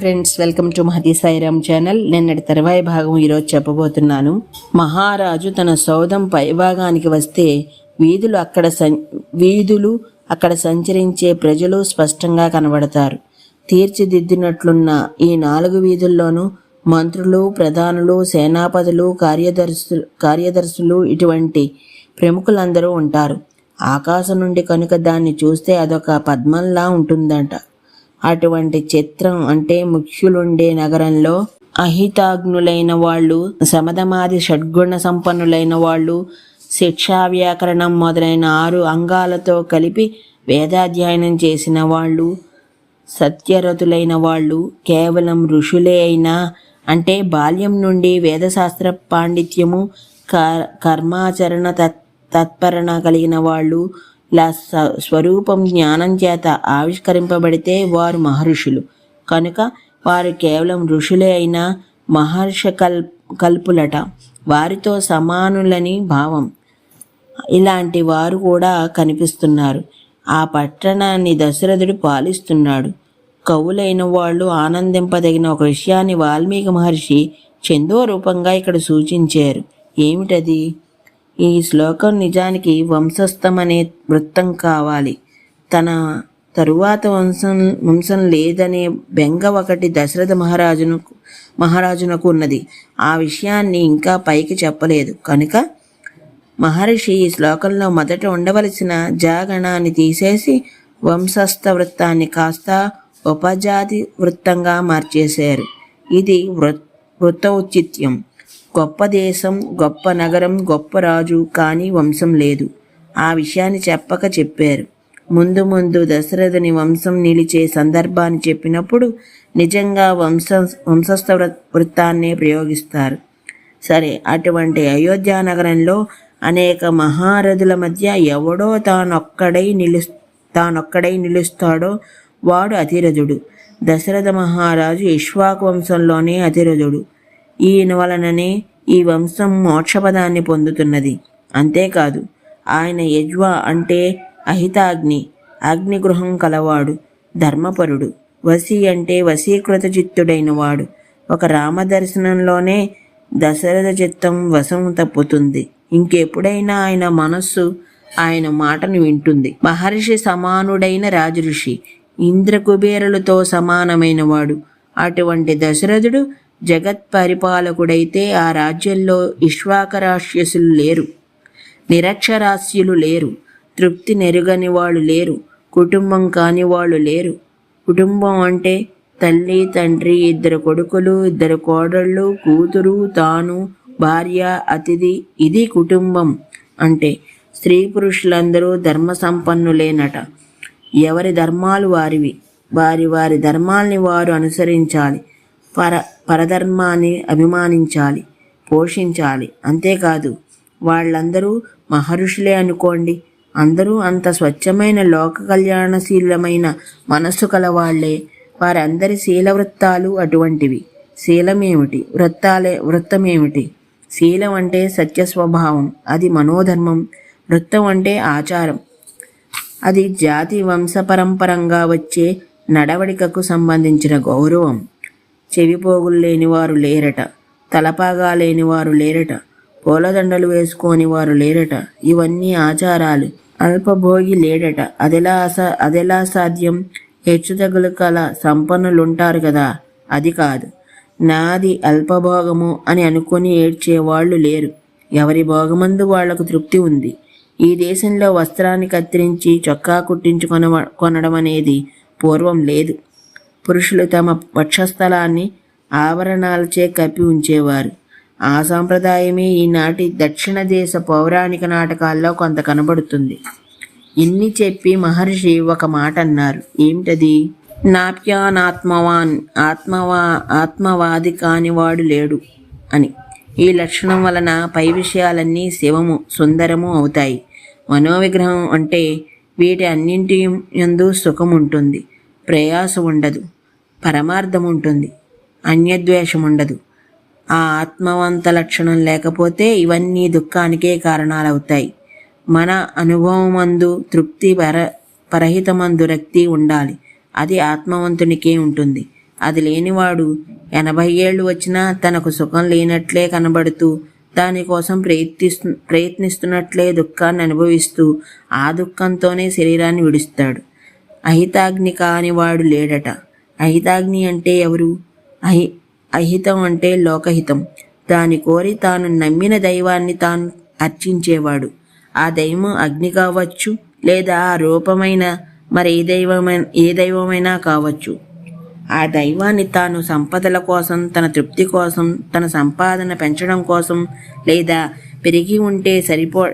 Friends welcome to Mahathi Sairam channel నిన్నటి తర్వాయి భాగం ఈరోజు చెప్పబోతున్నాను. మహారాజు తన సౌధం పైభాగానికి వస్తే వీధులు అక్కడ సం వీధులు అక్కడ సంచరించే ప్రజలు స్పష్టంగా కనబడతారు. తీర్చిదిద్దినట్లున్న ఈ నాలుగు వీధుల్లోనూ మంత్రులు ప్రధానులు సేనాపతులు కార్యదర్శులు కార్యదర్శులు ఇటువంటి ప్రముఖులందరూ ఉంటారు. ఆకాశం నుండి కనుక దాన్ని చూస్తే అదొక పద్మంలా ఉంటుందంట. అటువంటి చిత్రం అంటే ముఖ్యులుండే నగరంలో అహితాగ్నులైన వాళ్ళు సమధమాది షడ్గుణ సంపన్నులైన వాళ్ళు శిక్షా వ్యాకరణం మొదలైన ఆరు అంగాలతో కలిపి వేదాధ్యయనం చేసిన వాళ్ళు సత్యరతులైన వాళ్ళు కేవలం ఋషులే అయినా అంటే బాల్యం నుండి వేదశాస్త్ర పాండిత్యము కర్మాచరణ తత్ తత్పరణ కలిగిన వాళ్ళు ఇలా స్వరూపం జ్ఞానం చేత ఆవిష్కరింపబడితే వారు మహర్షులు. కనుక వారు కేవలం ఋషులే అయినా మహర్ష కల్ కల్పులట. వారితో సమానులని భావం. ఇలాంటి వారు కూడా కనిపిస్తున్నారు. ఆ పట్టణాన్ని దశరథుడు పాలిస్తున్నాడు. కవులైన వాళ్ళు ఆనందింపదగిన ఒక విషయాన్ని వాల్మీకి మహర్షి చందో రూపంగా ఇక్కడ సూచించారు. ఏమిటది? ఈ శ్లోకం నిజానికి వంశస్థమనే వృత్తం కావాలి. తన తరువాత వంశం వంశం లేదనే బెంగ ఒకటి దశరథ మహారాజును మహారాజునకు ఉన్నది. ఆ విషయాన్ని ఇంకా పైకి చెప్పలేదు. కనుక మహర్షి ఈ శ్లోకంలో మొదట ఉండవలసిన జాగణాన్ని తీసేసి వంశస్థ వృత్తాన్ని కాస్త ఉపజాతి వృత్తంగా మార్చేశారు. ఇది వృత్ ఔచిత్యం గొప్ప దేశం గొప్ప నగరం గొప్ప రాజు కానీ వంశం లేదు. ఆ విషయాన్ని చెప్పక చెప్పారు. ముందు ముందు దశరథుని వంశం నిలిచే సందర్భాన్ని చెప్పినప్పుడు నిజంగా వంశ వంశస్థ వృత్తాన్నే ప్రయోగిస్తారు. సరే అటువంటి అయోధ్య నగరంలో అనేక మహారథుల మధ్య ఎవడో తానొక్కడై నిలు తానొక్కడై నిలుస్తాడో వాడు అతిరథుడు దశరథ మహారాజు ఇష్వాకు వంశంలోనే అతిరథుడు ఈయన వలననే ఈ వంశం మోక్షపదాన్ని పొందుతున్నది. అంతేకాదు ఆయన యజ్వ అంటే అహితాగ్ని అగ్నిగృహం కలవాడు ధర్మపరుడు వసి అంటే వశీకృత చిత్తుడైన వాడు ఒక రామదర్శనంలోనే దశరథ చిత్తం వశం తప్పుతుంది. ఇంకెప్పుడైనా ఆయన మనస్సు ఆయన మాటను వింటుంది. మహర్షి సమానుడైన రాజఋషి ఇంద్రకుబేరులతో సమానమైనవాడు. అటువంటి దశరథుడు జగత్ పరిపాలకుడైతే ఆ రాజ్యంలో ఇష్వాకరాశ్యసులు లేరు నిరక్షరాస్యులు లేరు తృప్తి నెరుగని వాళ్ళు లేరు కుటుంబం కాని వాళ్ళు లేరు. కుటుంబం అంటే తల్లి తండ్రి ఇద్దరు కొడుకులు ఇద్దరు కోడళ్ళు కూతురు తాను భార్య అతిథి ఇది కుటుంబం అంటే స్త్రీ పురుషులందరూ ధర్మ సంపన్నులేనట ఎవరి ధర్మాలు వారివి? వారి వారి ధర్మాల్ని వారు అనుసరించాలి. పర పరధర్మాన్ని అభిమానించాలి పోషించాలి. అంతేకాదు వాళ్ళందరూ మహర్షులే అనుకోండి. అందరూ అంత స్వచ్ఛమైన లోక కళ్యాణశీలమైన మనస్సు కలవాళ్ళే. వారందరి శీల వృత్తాలు అటువంటివి. శీలమేమిటి? వృత్తాలే వృత్తమేమిటి? శీలం అంటే సత్య స్వభావం అది మనోధర్మం. వృత్తం అంటే ఆచారం. అది జాతి వంశపరంపరంగా వచ్చే నడవడికకు సంబంధించిన గౌరవం. చెవిపోగులు లేనివారు లేరట తలపాగా లేనివారు లేరట పూలదండలు వేసుకోని వారు లేరట ఇవన్నీ ఆచారాలు. అల్పభోగి లేడట అదెలా అసా అదెలా సాధ్యం? హెచ్చుతగులు కల సంపన్నులుంటారు కదా అది కాదు. నాది అల్పభోగము అని అనుకుని ఏడ్చేవాళ్ళు లేరు. ఎవరి భోగమందు వాళ్ళకు తృప్తి ఉంది. ఈ దేశంలో వస్త్రాన్ని కత్తిరించి చొక్కా కుట్టించుకొన కొనడం అనేది పూర్వం లేదు. పురుషులు తమ వక్షస్థలాన్ని ఆభరణాలచే కప్పి ఉంచేవారు. ఆ సాంప్రదాయమే ఈనాటి దక్షిణ దేశ పౌరాణిక నాటకాల్లో కొంత కనబడుతుంది. ఇన్ని చెప్పి మహర్షి ఒక మాట అన్నారు. ఏమిటది? నాప్యానాత్మవాన్ ఆత్మవా ఆత్మవాది కానివాడు లేడు అని. ఈ లక్షణం వలన పై విషయాలన్నీ శివము సుందరము అవుతాయి. మనోవిగ్రహం అంటే వీటి అన్నింటి ఎందు సుఖం ఉంటుంది ప్రయాస ఉండదు పరమార్థం ఉంటుంది అన్యద్వేషం ఉండదు ఆ ఆత్మవంత లక్షణం లేకపోతే ఇవన్నీ దుఃఖానికే కారణాలవుతాయి. మన అనుభవమందు తృప్తి పర పరహితమందు రక్తి ఉండాలి. అది ఆత్మవంతునికే ఉంటుంది. అది లేనివాడు ఎనభై ఏళ్ళు వచ్చినా తనకు సుఖం లేనట్లే కనబడుతూ దానికోసం ప్రయత్నిస్తు ప్రయత్నిస్తున్నట్లే దుఃఖాన్ని అనుభవిస్తూ ఆ దుఃఖంతోనే శరీరాన్ని విడుస్తాడు. అహితాగ్ని అనేవాడు లేడట. అహితాగ్ని అంటే ఎవరు? అహి అహితం అంటే లోకహితం. దాని కోరి తాను నమ్మిన దైవాన్ని తాను అర్చించేవాడు. ఆ దైవం అగ్ని కావచ్చు లేదా ఆ రూపమైన మరి ఏ దైవమైన ఏ దైవమైనా కావచ్చు. ఆ దైవాన్ని తాను సంపదల కోసం తన తృప్తి కోసం తన సంపాదన పెంచడం కోసం లేదా పెరిగి ఉంటే సరిపో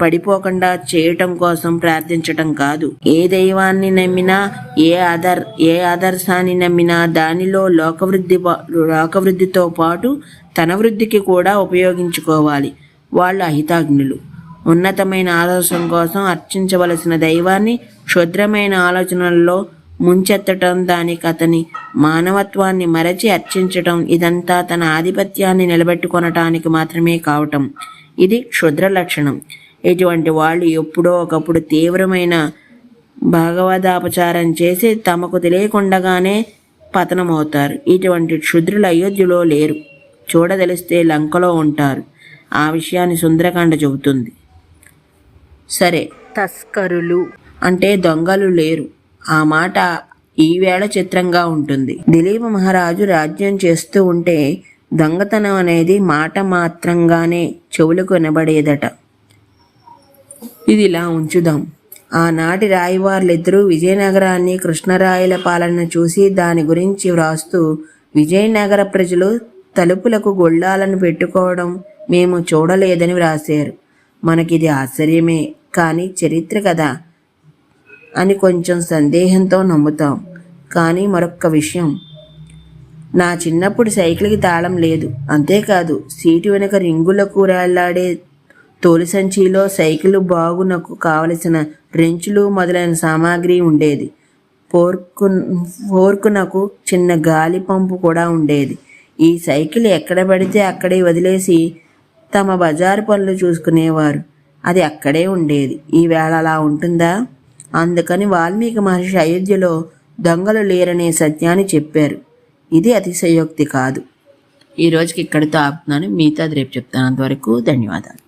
పడిపోకుండా చేయటం కోసం ప్రార్థించటం కాదు. ఏ దైవాన్ని నమ్మినా ఏ ఆదర్ ఏ ఆదర్శాన్ని నమ్మినా దానిలో లోకవృద్ధి లోకవృద్ధితో పాటు తన వృద్ధికి కూడా ఉపయోగించుకోవాలి. వాళ్ళు అహితాగ్నులు. ఉన్నతమైన ఆదర్శం కోసం అర్చించవలసిన దైవాన్ని క్షుద్రమైన ఆలోచనల్లో ముంచెత్తటం దానికి అతని మానవత్వాన్ని మరచి అర్చించటం ఇదంతా తన ఆధిపత్యాన్ని నిలబెట్టుకొనటానికి మాత్రమే కావటం. ఇది క్షుద్ర లక్షణం. ఇటువంటి వాళ్ళు ఎప్పుడో ఒకప్పుడు తీవ్రమైన భాగవతాపచారం చేసి తమకు తెలియకుండగానే పతనమవుతారు. ఇటువంటి క్షుద్రులు అయోధ్యలో లేరు. చూడదలిస్తే లంకలో ఉంటారు. ఆ విషయాన్ని సుందరకాండ చెబుతుంది. సరే. తస్కరులు. అంటే దొంగలు లేరు. ఆ మాట ఈవేళ చిత్రంగా ఉంటుంది. దిలీప మహారాజు రాజ్యం చేస్తూ ఉంటే దొంగతనం అనేది మాట మాత్రంగానే చెవులకు వినబడేదట. ఇది ఇలా ఉంచుదాం. ఆనాటి రాయివార్లిద్దరూ విజయనగరాన్ని కృష్ణరాయల పాలన చూసి దాని గురించి వ్రాస్తూ విజయనగర ప్రజలు తలుపులకు గొళ్ళాలను పెట్టుకోవడం మేము చూడలేదని వ్రాశారు. మనకిది ఆశ్చర్యమే కానీ చరిత్ర కదా అని కొంచెం సందేహంతో నమ్ముతాం. కానీ మరొక్క విషయం. నా చిన్నప్పుడు సైకిల్కి తాళం లేదు. అంతేకాదు సీటు వెనుక రింగులకు రాళ్ళాడే తోలి సంచిలో సైకిల్ బాగునకు కావలసిన రెంచులు మొదలైన సామాగ్రి ఉండేది. పోర్కు పోర్కునకు చిన్న గాలి పంపు కూడా ఉండేది. ఈ సైకిల్ ఎక్కడ పడితే అక్కడే వదిలేసి తమ బజారు పనులు చూసుకునేవారు. అది అక్కడే ఉండేది. ఈవేళ అలా ఉంటుందా? అందుకని వాల్మీకి మహర్షి అయోధ్యలో దొంగలు లేరనే సత్యాన్ని చెప్పారు. ఇది అతిశయోక్తి కాదు. ఈ రోజుకి ఇక్కడితో ఆపుతున్నాను. మిగతాది రేపు చెప్తాను. అంతవరకు ధన్యవాదాలు.